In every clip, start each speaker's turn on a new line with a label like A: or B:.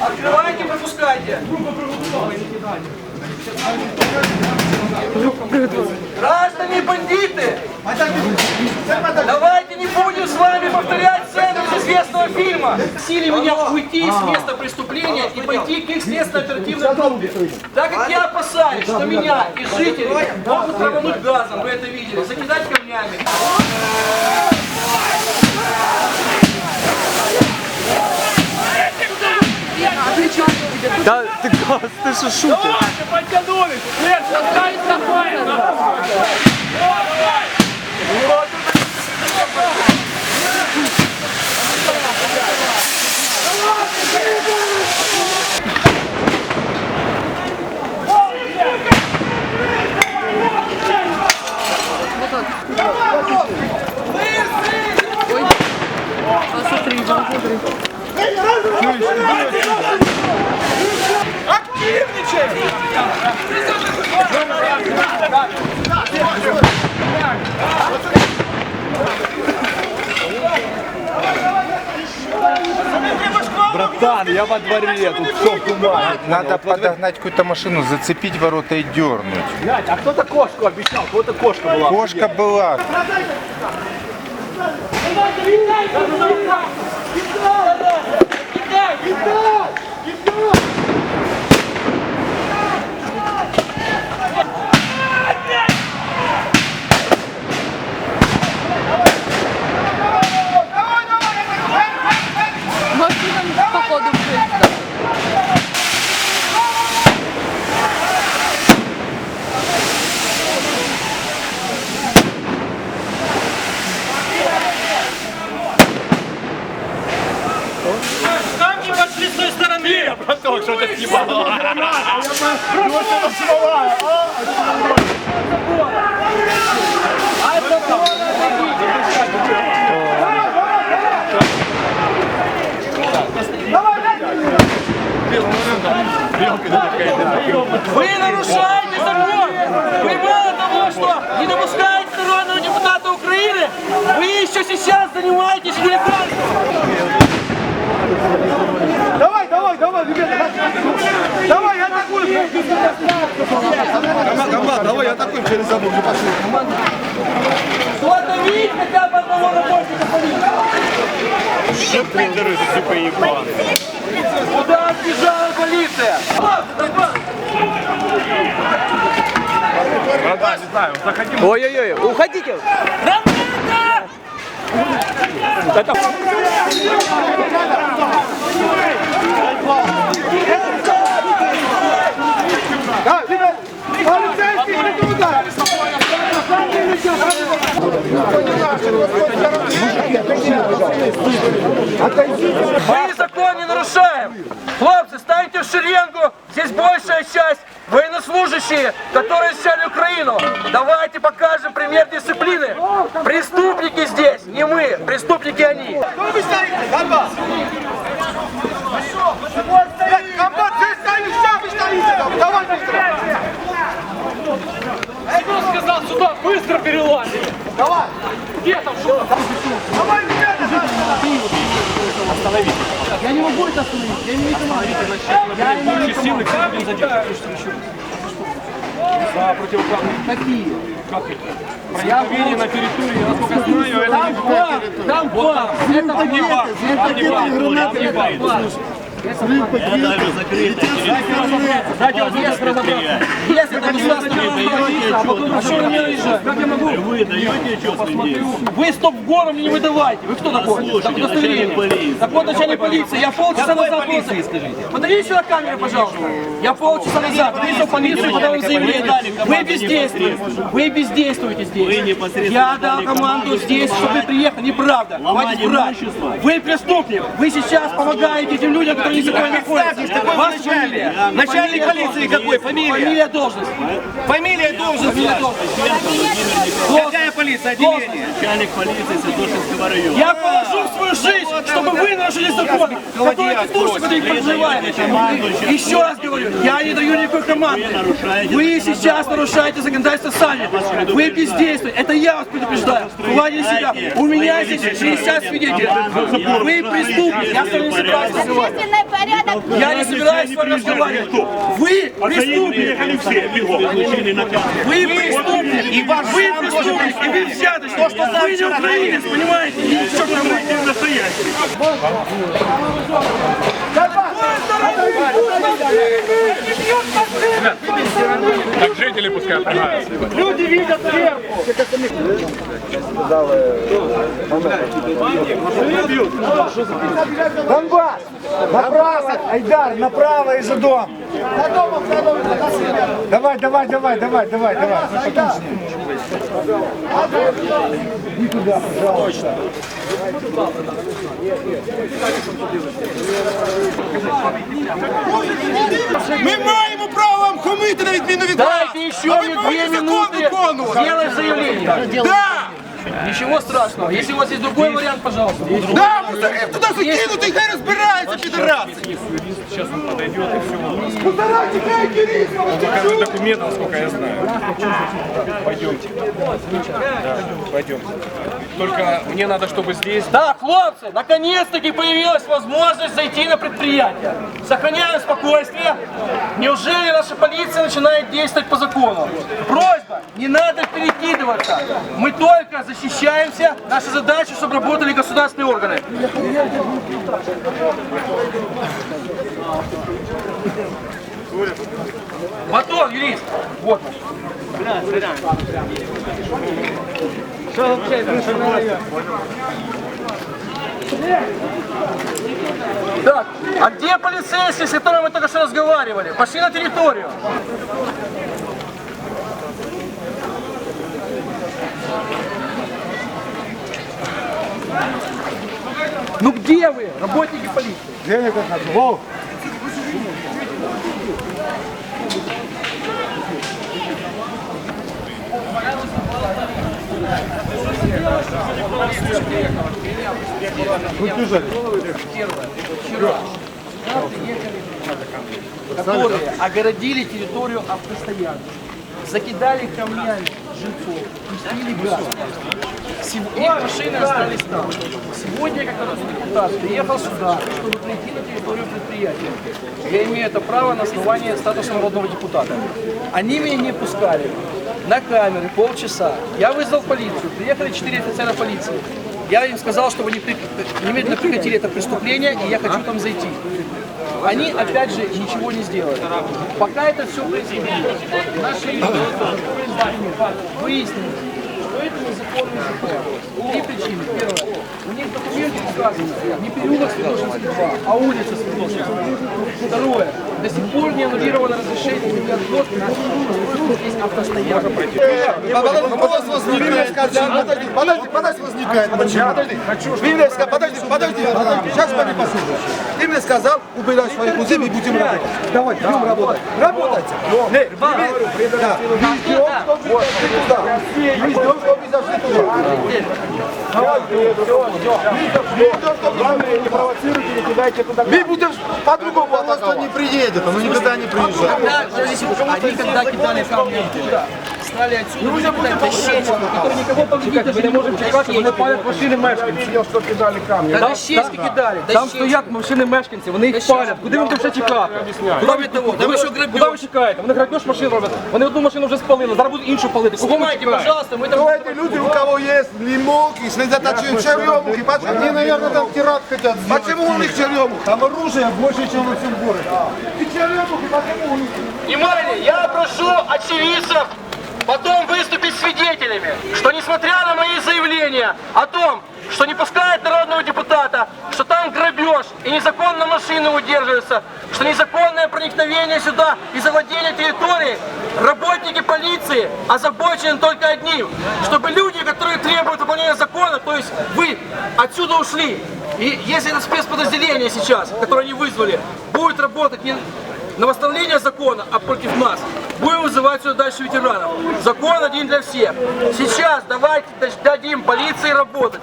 A: Открывайте, пропускайте. Граждане бандиты! Давайте не будем с вами повторять сцену из известного фильма. Просили меня уйти с места преступления и пойти к их следственно-оперативной группе. Так как я опасаюсь, что меня и жители могут травануть газом, вы это видели, закидать камнями.
B: Да ты, ты что шутишь?
C: Подтянулись! Нет, остались такое!
B: Братан, я во дворе, тут все в тумане.
D: Надо подогнать какую-то машину, зацепить ворота и дернуть.
B: Блядь, а кто-то кошку обещал, кого-то кошка была.
D: Кошка была.
E: Машина
B: Браток, что ты съебал?
A: Вы нарушаете закон! Вы мало того, что не допускаете народного депутата Украины, вы еще сейчас занимаетесь хулиганством!
C: Давай, давай, давай, ребята! Давай, я атакую!
B: Команда, давай атакуем через забор, не пошли.
A: Кто-то видит хотя бы одного работника полиции? Куда отбежала полиция?
B: Ой-ой-ой, уходите. Это...
C: Да, ребят! Полицейский, не туда!
A: Мы закон не нарушаем. Хлопцы, станьте в шеренгу. Здесь большая часть военнослужащие, которые защищали Украину. Давайте покажем пример дисциплины. Преступники здесь, не мы, преступники они.
C: Кто вы стоите? Комбат! Комбат, ты стоишь, что вы стоите там? Давай быстро!
F: Кто сказал сюда быстро перелазить?
C: Давай!
F: Где там что?
C: Давай, ребята!
F: Силы камень задерживаешь еще. За противоправные. Какие? Как это? Проникновение на территорию, я насколько знаю, это не. Там. Это не план. Это не план. Это не план. Разобраться.
A: Если это что вы? Как я могу?
G: Вы даете
A: стоп гору мне не выдавайте. Вы кто такой? Так удостоверение. Так вот начальник полиции. Я полчаса назад полиции, скажите. Подавите сюда камеру, пожалуйста. Я полчаса назад вызвал полицию, подал заявление. Вы бездействуете. Вы бездействуете здесь. Я дал команду здесь, чтобы приехали. Неправда. Вы преступник. Вы сейчас помогаете этим людям, которые находятся. Ваша фамилия.
C: Начальник полиции какой? Фамилия?
A: Фамилия, должность.
C: Фамилия должность.
A: Фамилия, должность.
C: Какая
F: полиции, отделение.
G: Начальник полиции Святошинского района.
F: Я положу свою жизнь, чтобы вы нарушили закон, который здесь проживаете. Еще раз говорю, я не даю никакой команды. Вы сейчас нарушаете законодательство сами. Вы бездействуете. Это я вас предупреждаю. Владимир себя. У меня здесь 60 свидетелей. Вы преступник. Я с вами не
H: порядок.
F: Я не собираюсь с вами разговаривать. Вы преступник. Вы преступник. И ваш вы преступник. И вы взяточник. Вы не украинец, понимаете? И ничего кроме
G: Настоящий.
C: Донбасс! Направо, Айдар, направо и за дом. Давай, давай, давай, давай, давай, давай. Никуда, пожалуйста. Ми маємо право вам хамити на відміну від вас.
A: Дайте еще
C: А ви
A: мне
C: повинні
A: две
C: закон
A: минуты
C: виконувати.
A: сделать заявление.
C: Да!
A: Ничего страшного. Если у вас есть другой вариант, пожалуйста.
C: Да, мусорів туди закинути, і хай розбираються, підраси. Мусора тікають юристів,
B: Покажи документы, насколько я знаю. Пойдемте. Да, пойдемте. Только мне надо, чтобы здесь...
A: Да, хлопцы, наконец-таки появилась возможность зайти на предприятие. Сохраняем спокойствие. Неужели наша полиция начинает действовать по закону? Просьба, не надо перекидываться. Мы только защищаемся. Наша задача, чтобы работали государственные органы. Батон, юрист. Вот Так, а где полицейские, с которыми мы только что разговаривали? Пошли на территорию. Ну где вы, работники полиции?
C: Женя, как надо. Вов.
A: которые огородили территорию автостоянки, закидали камнями жильцов, пустили газ. Их машины остались там. Сегодня как депутат приехал сюда, чтобы прийти на территорию предприятия. Я имею это право на основании статуса народного депутата. Они меня не пускали. На камеры полчаса. Я вызвал полицию. Приехали четыре офицера полиции. Я им сказал, чтобы они немедленно прекратили это преступление, и я хочу там зайти. Они, опять же, ничего не сделали. Пока это все происходило, наши выяснили, что это незаконный закон. Три причины. Первое. У них в документе указано не переулок Святошинский 2, а улица Святошинская. Второе. До сих пор не аннулировано разрешение на отвод на здесь автостоянка.
C: Вопрос возникает. Подожди, подожди, подожди, возникает. Почему? Подожди, подожди, подожди. Сейчас пойми послушай. Ты мне сказал, убирай свои кузы и будем работать. Давай, идем работать. Работайте. Не, да. Мы ждем, что вы зашли туда. Мы ждем, что вы зашли туда. Давай, Мы ждем, что вы зашли. Не провоцируйте, не кидайте туда. Мы будем по-другому атаковать. не приедет, он никогда не приезжает.
A: Они когда кидали камни оттуда, стали отсюда, уже будем дощечку, который никого победить даже не можем чекати, вони палять машини мешканців. що кидали камні. Та дощечки кидали,
F: Там стоять машини мешканців, вони їх палять. Куди вам тут ще чекати?
A: Кроме того, да ви що
F: Куди ви
A: грабеж?
F: чекаєте? Вони грабеж машин роблять. Вони одну машину вже спалили, зараз будуть іншу палити. Кого ви
A: Снимайте,
F: чекаєте?
A: пожалуйста, мы там...
C: Давайте люди, у кого есть лимонки, сосредоточены черемухи. Почему? Они, наверное, там пират хотят Почему у них черемух? Там оружия больше, чем во всем городе. И черемухи, почему у них?
A: Внимание, я прошу очевидцев потом выступить свидетелями, что несмотря на мои заявления о том, что не пускают народного депутата, что там грабеж и незаконно машины удерживаются, что незаконное проникновение сюда и завладение территории, работники полиции озабочены только одним, чтобы люди, которые требуют выполнения закона, то есть вы, отсюда ушли. И если это спецподразделение сейчас, которое они вызвали, будет работать не на восстановление закона, а против нас. Будем вызывать сюда дальше ветеранов. Закон один для всех. Сейчас давайте дадим полиции работать.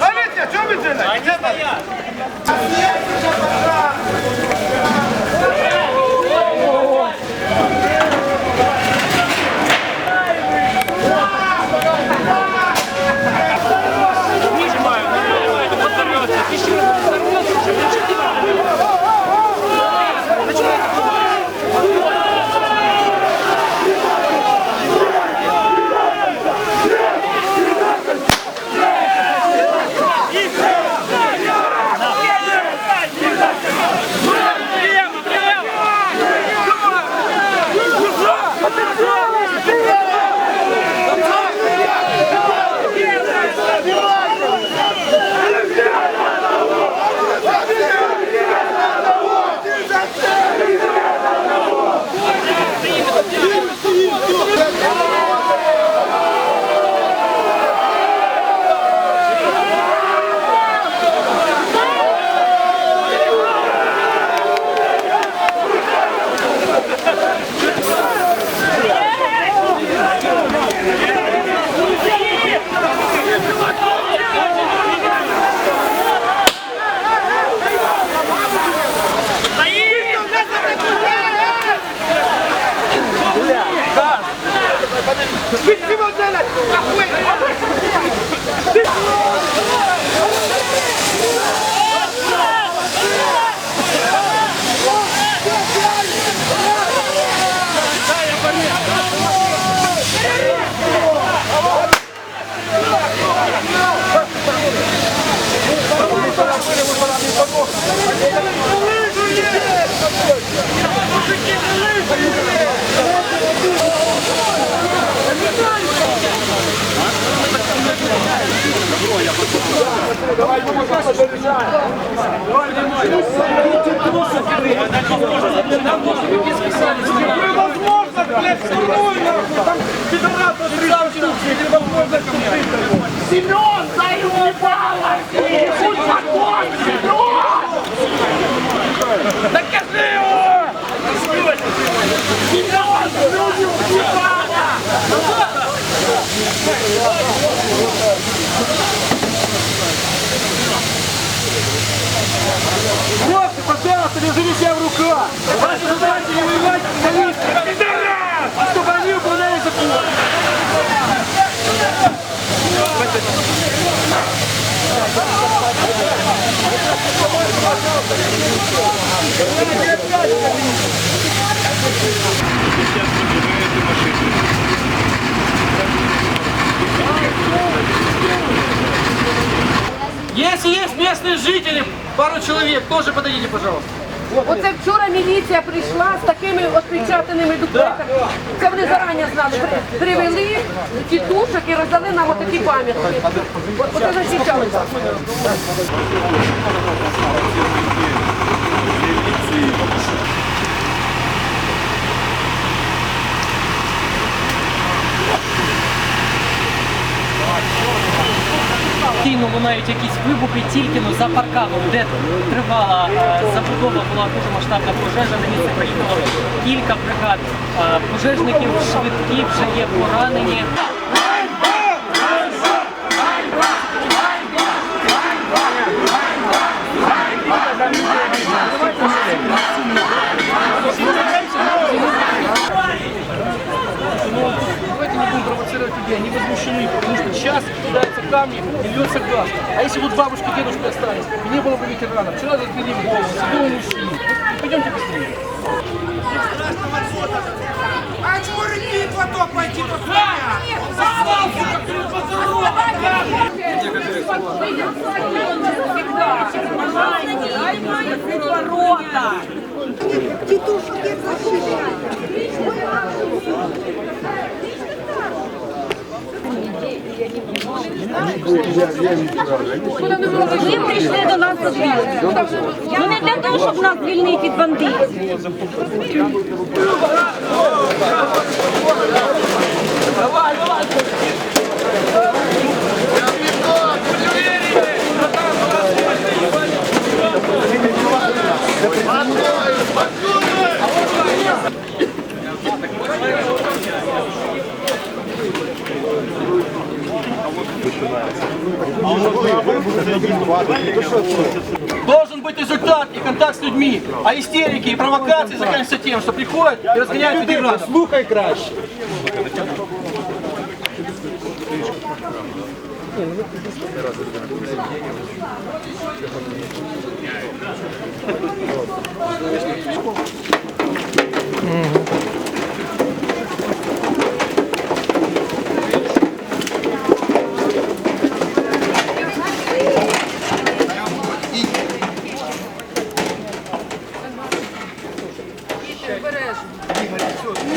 C: Полиция, что вы делаете? Vitrimodelec! Arruê! Vitrimodelec!
H: Семен, заебалась! Будь закон, Семен! Докажи его! Семен, люди уебала!
A: Хлопцы, пожалуйста, держите себя в руках. Ваша задача не воевать с полицией, а чтобы они выполняли закон. Если есть местные жители, пару человек, тоже подойдите, пожалуйста.
E: Оце вчора міліція прийшла з такими опечатаними документами. Це вони зарані знали. При- Привели тітушок і роздали нам отакі пам'ятки. От- Оце зачищалося.
I: Постійно лунають якісь вибухи тільки ну, за парканом, де тривала е, забудова, була дуже масштабна пожежа. На місце приїхало кілька бригад е, пожежників, швидкі вже є поранені.
A: Камни и льется газ. А если вот бабушка, дедушка остались, и не было бы ветеранов, вчера им голову, сидел мужчина. Ну, Пойдемте быстрее.
H: А чмурки потом пойти посмотрят!
J: Ви прийшли до нас звільнити. Ну не для того, щоб нас звільнити від бандитів.
A: А истерики и провокации заканчиваются тем, что приходят и разгоняют ветеранов.
C: Слухай краще.
A: Мгм.